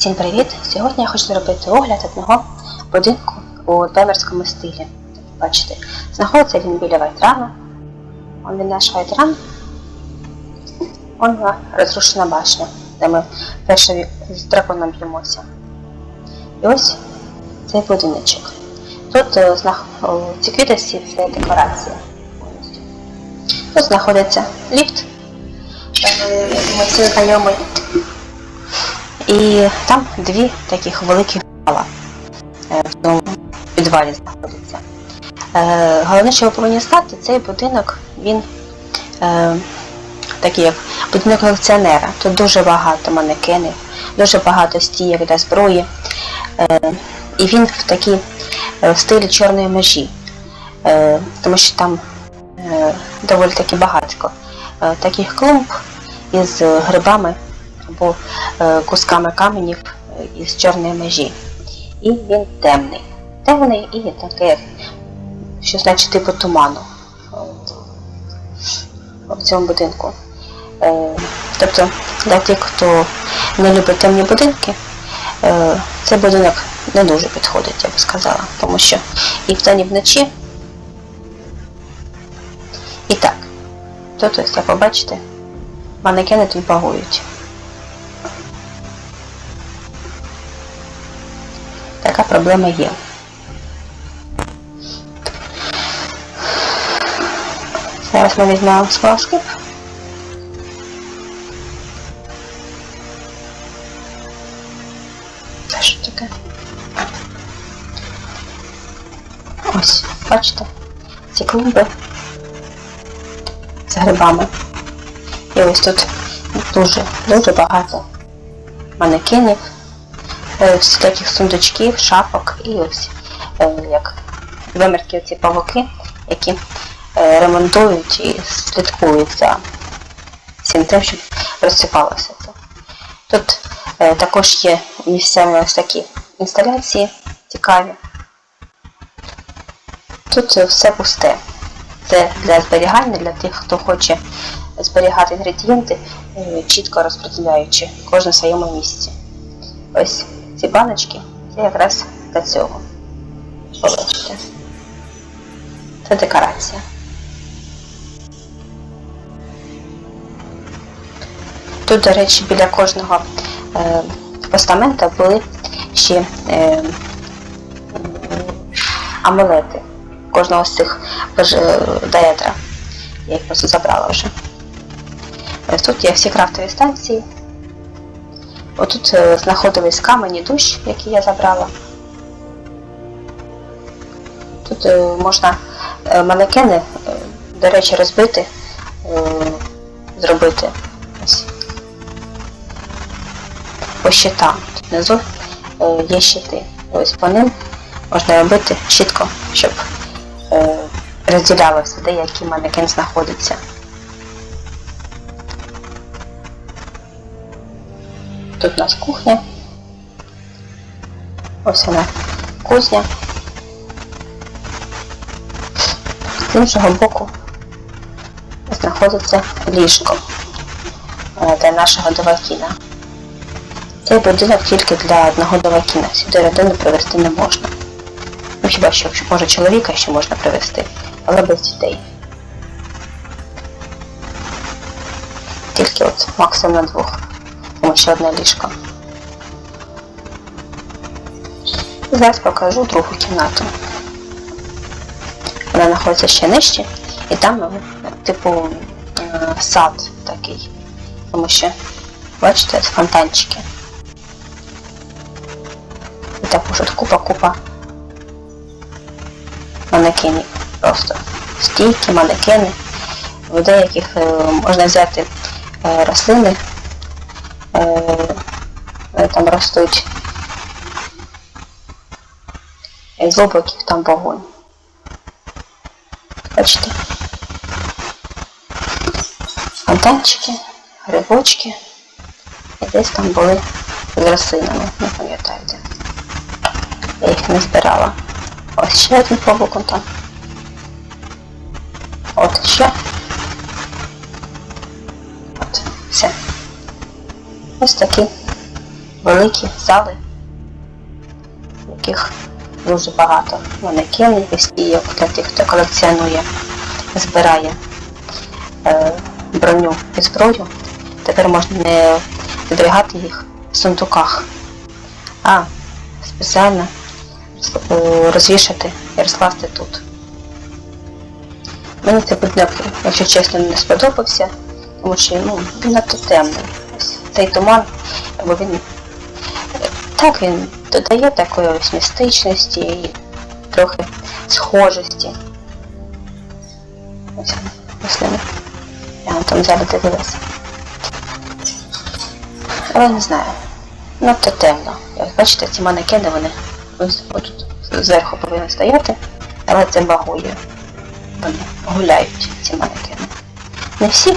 Всім привіт! Сьогодні я хочу зробити огляд одного будинку у домерському стилі. Бачите, знаходиться він біля Вайтрана. Он він наш Вайтран. Он розрушена башня, де ми перше з драконом б'ємося. І ось цей будиночок. Тут е, ці квітості це декорація. Тут знаходиться ліфт, е, всі знайомий. І там дві таких великих зала е, в цьому підвалі знаходиться. Е, Головне, що ви повинні знати, цей будинок, він е, такий як будинок колекціонера. Тут дуже багато манекенів, дуже багато стійок для зброї. І він в такій в стилі чорної межі, тому що там доволі таки багатько таких клумб із грибами або е, кусками каменів е, із чорної межі. І він темний. Темний і таке, що значить типу туману в цьому будинку. Е, тобто для тих, хто не любить темні будинки, цей будинок не дуже підходить, я би сказала, тому що і вдень, і вночі. І так, тут ось як ви бачите, манекени тут багують. Така проблема є. Зараз ми візьмемо смолоскип. Це що таке? Ось, бачите? Ці клумби з грибами. І ось тут дуже, дуже багато манекенів таких сундучків, шапок і ось е, як вимірки ці павуки, які е, ремонтують і слідкують за всім тим, щоб розсипалося це. Тут е, також є місцями ось такі інсталяції цікаві. Тут е, все пусте. Це для зберігання, для тих, хто хоче зберігати інгредієнти, е, чітко розподіляючи кожен в своєму місці. Ось ці баночки це якраз для цього. Побачите. Це декорація. Тут, до речі, біля кожного е, постамента були ще е, амулети кожного з цих е, даедра. Я їх просто забрала вже. Тут є всі крафтові станції. Отут е, знаходились камені душ, які я забрала. Тут е, можна е, манекени, до речі, розбити, зробити ось по щитам. Тут внизу є щити. Ось по ним можна робити чітко, щоб розділялося, де який манекен знаходиться. Тут у нас кухня. Ось вона кузня. З іншого боку знаходиться ліжко е, для нашого довакіна. Цей будинок тільки для одного довакіна. Сюди родину привезти не можна. Ну хіба що може чоловіка ще можна привезти, але без дітей. Тільки от максимум на двох тому ще одне ліжко. І зараз покажу другу кімнату. Вона знаходиться ще нижче, і там, е, типу, е, сад такий. Тому що, бачите, фонтанчики. І також тут купа-купа манекенів. Просто стійки, манекени, в деяких е, можна взяти е, рослини там ростуть з облаків там вогонь. Бачите? Фонтанчики, грибочки. І десь там були з рослинами, не пам'ятаю де. Я їх не збирала. Ось ще один побоком там. От ще. Ось такі великі зали, яких дуже багато манекенів, і як для тих, хто колекціонує, збирає е, броню і зброю. Тепер можна не зберігати їх в сундуках, а спеціально е, розвішати і розкласти тут. Мені цей будинок, якщо чесно, не сподобався, тому що ну, він надто темний. Цей туман, бо він так він додає такої ось містичності і трохи схожості. Ось вони, рослини. Я вам там ззаду дивилася. Але не знаю. Надто темно. Як бачите, ці манекени вони ось тут зверху повинні стояти, але це багує. Вони гуляють, ці манекени. Не всі,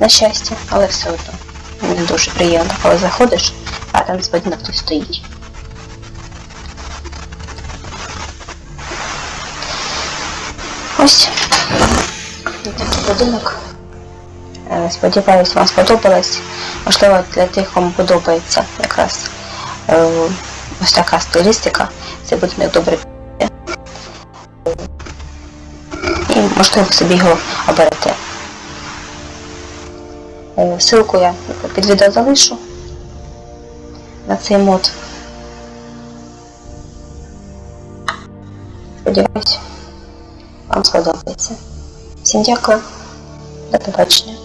на щастя, але все одно. Не дуже приємно, коли заходиш, а там сподівно хтось стоїть. Ось такий будинок. Е, Сподіваюсь, вам сподобалось. Можливо, для тих, кому подобається якраз е, ось така стилістика, це будинок добре піде. І можливо собі його оберете. Е, Ссылку я під відео залишу на цей мод. Сподіваюсь, вам сподобається. Всім дякую. До побачення.